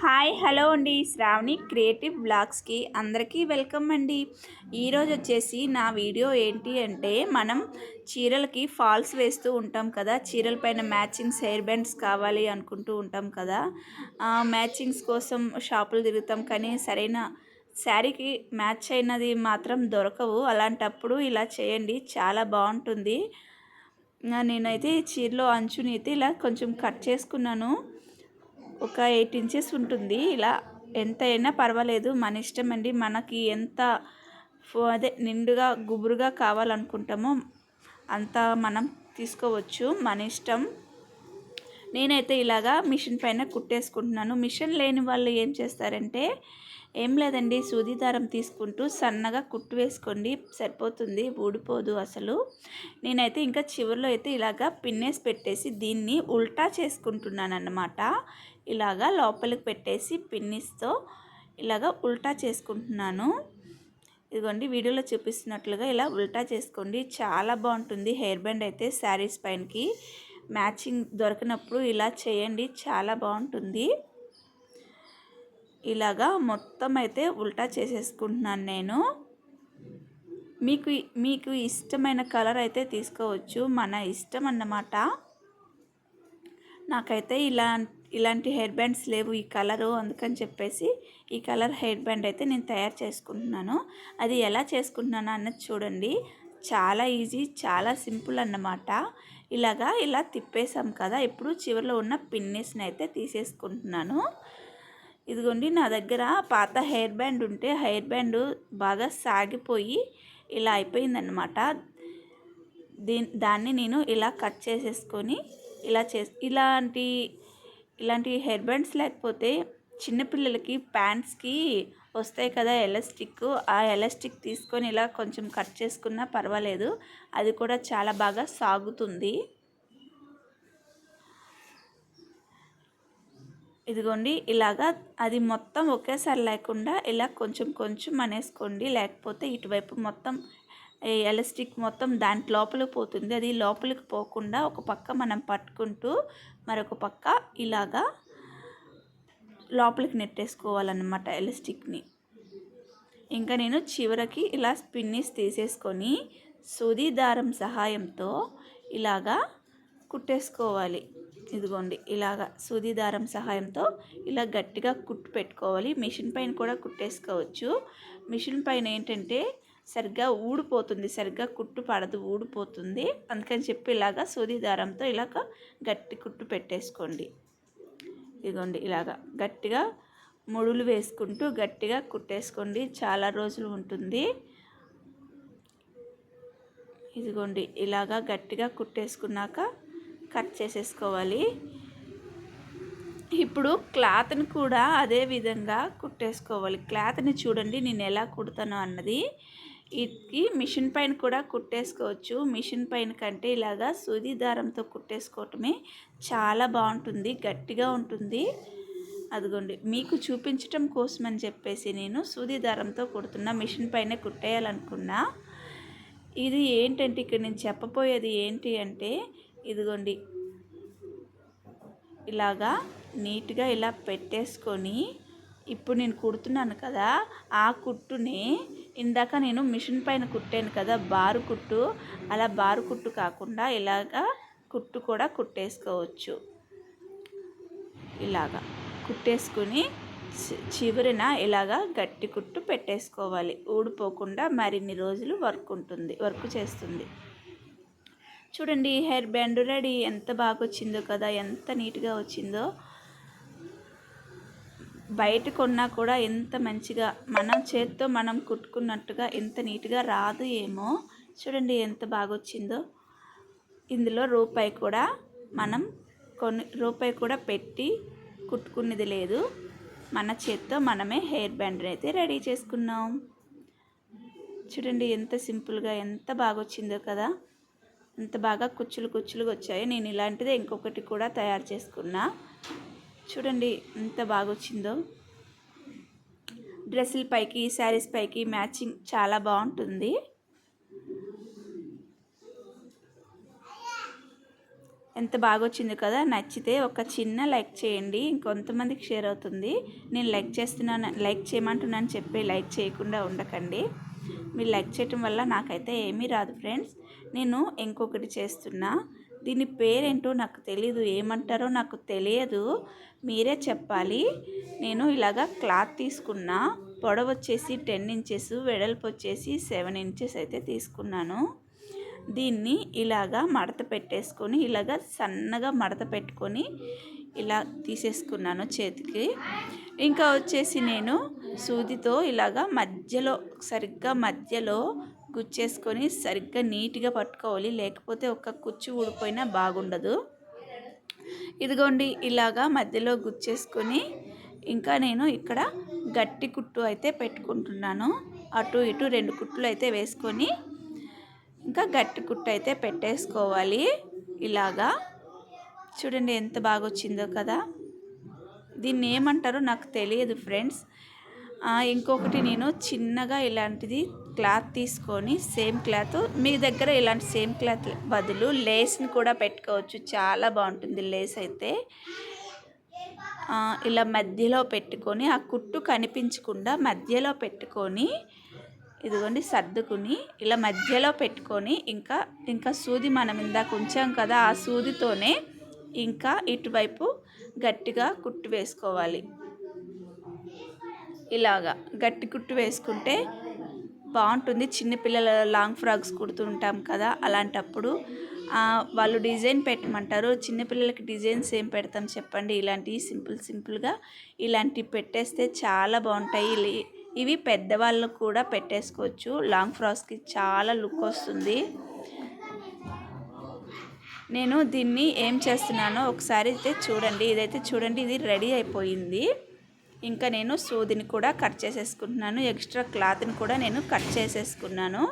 Hi hello అండి. Shravani creative బ్లాగ్స్కి అందరికీ welcome అండి. ఈరోజు వచ్చేసి నా వీడియో ఏంటి అంటే మనం చీరలకి ఫాల్స్ వేస్తూ ఉంటాం కదా చీరల పైన మ్యాచింగ్స్ హెయిర్ బ్యాండ్స్ కావాలి అనుకుంటూ ఉంటాం కదా మ్యాచింగ్స్ కోసం షాపులు తిరుగుతాం కానీ సరైన శారీకి మ్యాచ్ అయినది మాత్రం దొరకవు. అలాంటప్పుడు ఇలా చేయండి చాలా బాగుంటుంది. నేనైతే చీరలో అంచుని అయితే ఇలా కొంచెం కట్ చేసుకున్నాను. ఒక ఎయిట్ ఇంచెస్ ఉంటుంది. ఇలా ఎంత అయినా పర్వాలేదు. మన ఇష్టం అండి. మనకి ఎంత అదే నిండుగా గుబురుగా కావాలనుకుంటామో అంత మనం తీసుకోవచ్చు. మన ఇష్టం. నేనైతే ఇలాగా మిషన్ పైన కుట్టేసుకుంటున్నాను. మిషన్ లేని వాళ్ళు ఏం చేస్తారంటే ఏం లేదండి. సూది దారం తీసుకుంటూ సన్నగా కుట్టు వేసుకోండి. సరిపోతుంది. ఊడిపోదు అసలు. నేనైతే ఇంకా చివరిలో అయితే ఇలాగా పిన్నేసి పెట్టేసి దీన్ని ఉల్టా చేసుకుంటున్నాను అన్నమాట ఇలాగా లోపలికి పెట్టేసి పిన్నిస్తో ఇలాగా ఉల్టా చేసుకుంటున్నాను. ఇదిగోండి వీడియోలో చూపిస్తున్నట్లుగా ఇలా ఉల్టా చేసుకోండి. చాలా బాగుంటుంది. హెయిర్ బ్యాండ్ అయితే శారీస్ పైనకి మ్యాచింగ్ దొరికినప్పుడు ఇలా చేయండి. చాలా బాగుంటుంది. ఇలాగా మొత్తం అయితే ఉల్టా చేసేసుకుంటున్నాను నేను. మీకు మీకు ఇష్టమైన కలర్ అయితే తీసుకోవచ్చు. మన ఇష్టం అన్నమాట. నాకైతే ఇలా ఇలాంటి హెయిర్ బ్యాండ్స్ లేవు ఈ కలరు అందుకని చెప్పేసి ఈ కలర్ హెయిర్ బ్యాండ్ అయితే నేను తయారు చేసుకుంటున్నాను. అది ఎలా చేసుకుంటున్నాను అన్నది చూడండి. చాలా ఈజీ చాలా సింపుల్ అన్నమాట. ఇలాగా ఇలా తిప్పేసాం కదా ఇప్పుడు చివరిలో ఉన్న పిన్నెస్ని అయితే తీసేసుకుంటున్నాను. ఇదిగోండి నా దగ్గర పాత హెయిర్ బ్యాండ్ ఉంటే హెయిర్ బ్యాండ్ బాగా సాగిపోయి ఇలా అయిపోయిందన్నమాట. దీ దాన్ని నేను ఇలా కట్ చేసేసుకొని ఇలా చే ఇలాంటి ఇలాంటి హెయిర్ బ్యాండ్స్ లేకపోతే చిన్నపిల్లలకి ప్యాంట్స్కి వస్తాయి కదా ఎలాస్టిక్. ఆ ఎలాస్టిక్ తీసుకొని ఇలా కొంచెం కట్ చేసుకున్నా పర్వాలేదు. అది కూడా చాలా బాగా సాగుతుంది. ఇదిగోండి ఇలాగా అది మొత్తం ఒకేసారి లేకుండా ఇలా కొంచెం కొంచెం అనేసుకోండి. లేకపోతే ఇటువైపు మొత్తం ఎలాస్టిక్ మొత్తం దాని లోపలికి పోతుంది. అది లోపలికి పోకుండా ఒక పక్క మనం పట్టుకుంటూ మరొక పక్క ఇలాగా లోపలికి నెట్టేసుకోవాలన్నమాట ఎలాస్టిక్ని. ఇంకా నేను చివరికి ఇలా స్పిన్నిస్ తీసేసుకొని సూది దారం సహాయంతో ఇలాగా కుట్టేసుకోవాలి. ఇదిగోండి ఇలాగా సూది దారం సహాయంతో ఇలా గట్టిగా కుట్టు పెట్టుకోవాలి. మిషన్ పైన కూడా కుట్టేసుకోవచ్చు. మిషన్ పైన ఏంటంటే సరిగ్గా ఊడిపోతుంది సరిగ్గా కుట్టు పడదు ఊడిపోతుంది. అందుకని చెప్పి ఇలాగా సూది దారంతో ఇలాగ గట్టి కుట్టు పెట్టేసుకోండి. ఇదిగోండి ఇలాగా గట్టిగా ముడులు వేసుకుంటూ గట్టిగా కుట్టేసుకోండి. చాలా రోజులు ఉంటుంది. ఇదిగోండి ఇలాగా గట్టిగా కుట్టేసుకున్నాక కట్ చేసేసుకోవాలి. ఇప్పుడు క్లాత్ని కూడా అదే విధంగా కుట్టేసుకోవాలి. క్లాత్ని చూడండి నేను ఎలా కుడతాను అన్నది. ఇది మిషన్ పైన కూడా కుట్టేసుకోవచ్చు. మిషన్ పైన కంటే ఇలాగా సూది దారంతో కుట్టేసుకోవటమే చాలా బాగుంటుంది. గట్టిగా ఉంటుంది. అదిగోండి. మీకు చూపించటం కోసం అని చెప్పేసి నేను సూది దారంతో కుడుతున్నా మిషన్ పైన కుట్టేయాలనుకున్నా. ఇది ఏంటంటే ఇక్కడ నేను చెప్పబోయేది ఏంటి అంటే ఇదిగోండి. ఇలాగా నీట్గా ఇలా పెట్టేసుకొని ఇప్పుడు నేను కుడుతున్నాను కదా ఆ కుట్టుని ఇందాక నేను మిషన్ పైన కుట్టాను కదా బారు కుట్టు. అలా బారు కుట్టు కాకుండా ఇలాగా కుట్టు కూడా కుట్టేసుకోవచ్చు. ఇలాగా కుట్టేసుకుని చివరిన ఇలాగా గట్టి కుట్టు పెట్టేసుకోవాలి. ఊడిపోకుండా మరిన్ని రోజులు వర్క్ ఉంటుంది వర్క్ చేస్తుంది. చూడండి హెయిర్ బ్యాండ్ రెడీ. ఎంత బాగా వచ్చిందో కదా ఎంత నీట్గా వచ్చిందో. బయట కొన్నా కూడా ఎంత మంచిగా మనం చేత్తో మనం కుట్టుకున్నట్టుగా ఎంత నీట్గా రాదు ఏమో. చూడండి ఎంత బాగా వచ్చిందో ఇందులో రూపాయి కూడా మనం కొన్ని రూపాయి కూడా పెట్టి కుట్టుకునేది లేదు. మన చేత్తో మనమే హెయిర్ బ్యాండ్ అయితే రెడీ చేసుకున్నాం. చూడండి ఎంత సింపుల్గా ఎంత బాగా వచ్చిందో కదా. ఎంత బాగా కుచ్చులు కుచ్చులుగా వచ్చాయో. నేను ఇలాంటిదే ఇంకొకటి కూడా తయారు చేసుకున్నా. చూడండి ఎంత బాగా వచ్చిందో డ్రెస్సుల పైకి శారీస్ పైకి మ్యాచింగ్ చాలా బాగుంటుంది. ఎంత బాగా వచ్చింది కదా నచ్చితే ఒక చిన్న లైక్ చేయండి ఇంకొంతమందికి షేర్ అవుతుంది. నేను లైక్ చేస్తున్నాను లైక్ చేయమంటున్నాను చెప్పి లైక్ చేయకుండా ఉండకండి. మీరు లైక్ చేయటం వల్ల నాకైతే ఏమీ రాదు ఫ్రెండ్స్. నేను ఇంకొకటి చేస్తున్నా. దీని పేరేంటో నాకు తెలీదు ఏమంటారో నాకు తెలియదు. మీరే చెప్పాలి. నేను ఇలాగా క్లాత్ తీసుకున్నా పొడవు వచ్చేసి టెన్ ఇంచెస్ వెడల్పు వచ్చేసి సెవెన్ ఇంచెస్ అయితే తీసుకున్నాను. దీన్ని ఇలాగా మడత పెట్టేసుకొని ఇలాగ సన్నగా మడత పెట్టుకొని ఇలా తీసేసుకున్నాను చేతికి. ఇంకా వచ్చేసి నేను సూదితో ఇలాగా మధ్యలో సరిగ్గా మధ్యలో గుచ్చేసుకొని సరిగ్గా నీట్గా పట్టుకోవాలి. లేకపోతే ఒక కుచ్చు ఊడిపోయినా బాగుండదు. ఇదిగోండి ఇలాగా మధ్యలో గుచ్చేసుకొని ఇంకా నేను ఇక్కడ గట్టి కుట్టు అయితే పెట్టుకుంటున్నాను. అటు ఇటు రెండు కుట్లు అయితే వేసుకొని ఇంకా గట్టి కుట్టు అయితే పెట్టేసుకోవాలి. ఇలాగా. చూడండి ఎంత బాగా వచ్చిందో కదా. దీన్ని ఏమంటారో నాకు తెలియదు ఫ్రెండ్స్. ఇంకొకటి నేను చిన్నగా ఇలాంటిది క్లాత్ తీసుకొని సేమ్ క్లాత్ మీ దగ్గర ఇలాంటి సేమ్ క్లాత్ బదులు లేస్ని కూడా పెట్టుకోవచ్చు. చాలా బాగుంటుంది లేస్ అయితే. ఇలా మధ్యలో పెట్టుకొని ఆ కుట్టు కనిపించకుండా మధ్యలో పెట్టుకొని ఇదిగోండి సర్దుకుని ఇలా మధ్యలో పెట్టుకొని ఇంకా ఇంకా సూది మనం ఇందాక ఉంచాం కదా ఆ సూదితోనే ఇంకా ఇటువైపు గట్టిగా కుట్టు వేసుకోవాలి. ఇలాగా గట్టి కుట్టు వేసుకుంటే బాగుంటుంది. చిన్నపిల్లల లాంగ్ ఫ్రాక్స్ కుడుతుంటాం కదా అలాంటప్పుడు వాళ్ళు డిజైన్ పెట్టమంటారు. చిన్నపిల్లలకి డిజైన్స్ ఏం పెడతాం చెప్పండి. ఇలాంటివి సింపుల్ సింపుల్గా ఇలాంటివి పెట్టేస్తే చాలా బాగుంటాయి. ఇవి పెద్దవాళ్ళు కూడా పెట్టేసుకోవచ్చు. లాంగ్ ఫ్రాక్స్కి చాలా లుక్ వస్తుంది. నేను దీన్ని ఏం చేస్తున్నానో ఒకసారి అయితే చూడండి. ఇదైతే చూడండి ఇది రెడీ అయిపోయింది. ఇంకా నేను సూదిని కూడా కట్ చేసేసుకుంటున్నాను. ఎక్స్ట్రా క్లాత్ని కూడా నేను కట్ చేసేసుకున్నాను.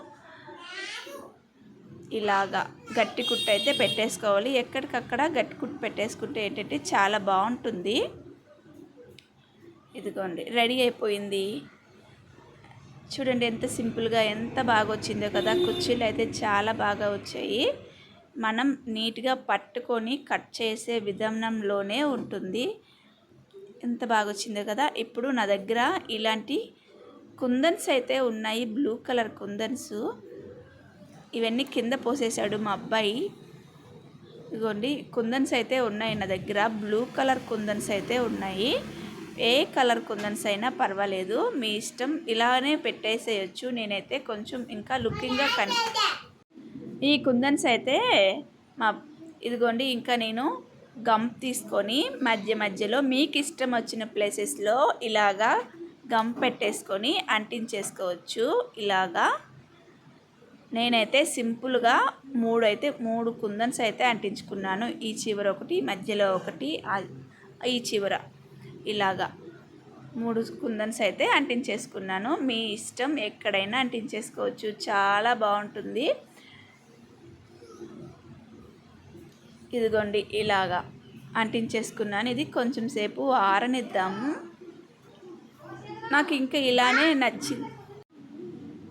ఇలాగా గట్టి కుట్టు అయితే పెట్టేసుకోవాలి. ఎక్కడికక్కడ గట్టి కుట్టు పెట్టేసుకుంటే ఏంటంటే చాలా బాగుంటుంది. ఇదిగోండి రెడీ అయిపోయింది. చూడండి ఎంత సింపుల్గా ఎంత బాగా వచ్చిందో కదా. కుర్చీలు అయితే చాలా బాగా వచ్చాయి. మనం నీట్గా పట్టుకొని కట్ చేసే విధానంలోనే ఉంటుంది. ఎంత బాగా వచ్చిందో కదా. ఇప్పుడు నా దగ్గర ఇలాంటి కుందన్స్ అయితే ఉన్నాయి. Blue colour kundans. ఇవన్నీ కింద పోసేసాడు మా అబ్బాయి. ఇదిగోండి కుందన్స్ అయితే ఉన్నాయి నా దగ్గర. బ్లూ కలర్ కుందన్స్ అయితే ఉన్నాయి. ఏ కలర్ కుందన్స్ అయినా పర్వాలేదు. మీ ఇష్టం ఇలానే పెట్టేసేయచ్చు. నేనైతే కొంచెం ఇంకా లుకింగ్గా కని ఈ కుందన్స్ అయితే మా ఇదిగోండి ఇంకా నేను గమ్ తీసుకొని మధ్య మధ్యలో మీకు ఇష్టం వచ్చిన ప్లేసెస్లో ఇలాగా గమ్ పెట్టేసుకొని అంటించేసుకోవచ్చు. ఇలాగా నేనైతే సింపుల్గా మూడు అయితే మూడు కుందన్స్ అయితే అంటించుకున్నాను. ఈ చివర ఒకటి మధ్యలో ఒకటి ఈ చివర ఇలాగా మూడు కుందన్స్ అయితే అంటించేసుకున్నాను. మీ ఇష్టం ఎక్కడైనా అంటించేసుకోవచ్చు. చాలా బాగుంటుంది. ఇదిగోండి ఇలాగా అంటించేసుకున్నాను. ఇది కొంచెం సేపు ఆరనిద్దాము. నాకు ఇంకా ఇలానే నచ్చింది.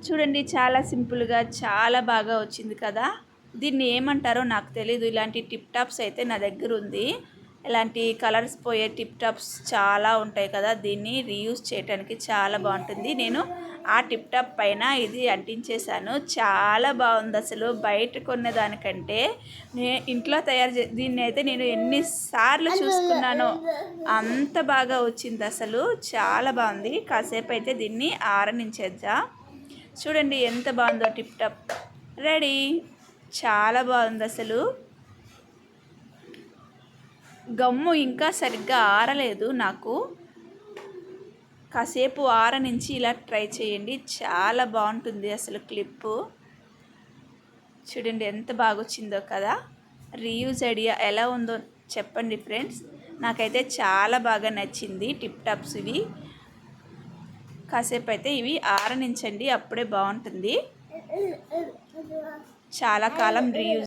చూడండి చాలా సింపుల్గా చాలా బాగా వచ్చింది కదా. దీన్ని ఏమంటారో నాకు తెలీదు. ఇలాంటి టిప్ టాప్స్ అయితే నా దగ్గర ఉంది. ఇలాంటి కలర్స్ పోయే టిప్ టాప్స్ చాలా ఉంటాయి కదా. దీన్ని రీయూజ్ చేయడానికి చాలా బాగుంటుంది. నేను ఆ టిప్ టాప్ పైన ఇది అంటించేశాను. చాలా బాగుంది అసలు. బయట కొన్న దానికంటే నే ఇంట్లో తయారు చే దీన్ని అయితే నేను ఎన్నిసార్లు చూసుకున్నానో అంత బాగా వచ్చింది అసలు. చాలా బాగుంది. కాసేపు అయితే దీన్ని ఆరనించేద్దా. చూడండి ఎంత బాగుందో టిప్ టాప్. రెడీ. చాలా బాగుంది అసలు. గమ్ము ఇంకా సరిగ్గా ఆరలేదు నాకు. కాసేపు ఆర నుంచి ఇలా ట్రై చేయండి. చాలా బాగుంటుంది అసలు క్లిప్పు. చూడండి ఎంత బాగా వచ్చిందో కదా. రీయూజ్ ఐడియా ఎలా ఉందో చెప్పండి ఫ్రెండ్స్. నాకైతే చాలా బాగా నచ్చింది టిప్ టాప్స్ ఇవి. కాసేపు అయితే ఇవి ఆరనించండి అప్పుడే బాగుంటుంది. చాలా కాలం రీయూజ్